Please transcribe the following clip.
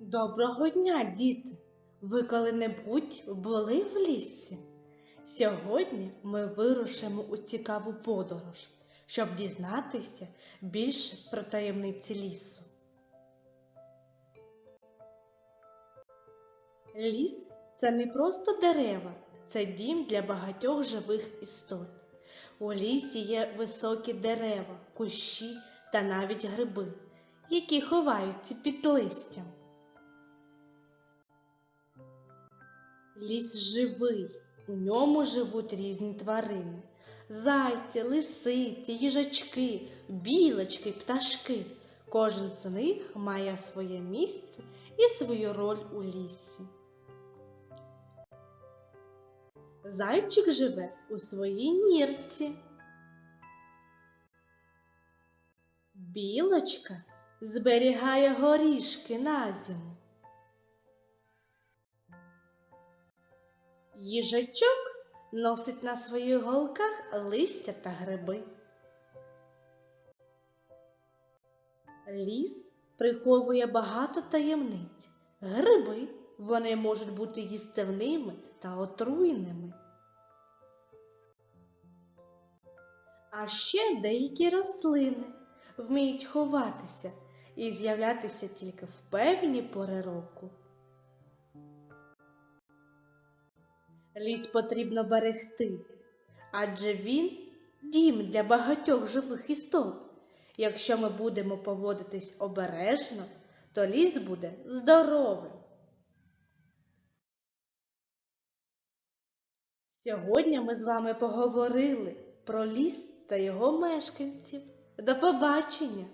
Доброго дня, діти! Ви коли-небудь були в лісі? Сьогодні ми вирушимо у цікаву подорож, щоб дізнатися більше про таємниці лісу. Ліс це не просто дерева, це дім для багатьох живих істот. У лісі є високі дерева, кущі та навіть гриби, які ховаються під листям. Ліс живий, у ньому живуть різні тварини. Зайці, лисиці, їжачки, білочки, пташки. Кожен з них має своє місце і свою роль у лісі. Зайчик живе у своїй нірці. Білочка зберігає горішки на зиму. Їжачок носить на своїх голках листя та гриби. Ліс приховує багато таємниць. Гриби вони можуть бути їстивними та отруйними. А ще деякі рослини вміють ховатися і з'являтися тільки в певні пори року. Ліс потрібно берегти, адже він дім для багатьох живих істот. Якщо ми будемо поводитись обережно, то ліс буде здоровим. Сьогодні ми з вами поговорили про ліс та його мешканців. До побачення!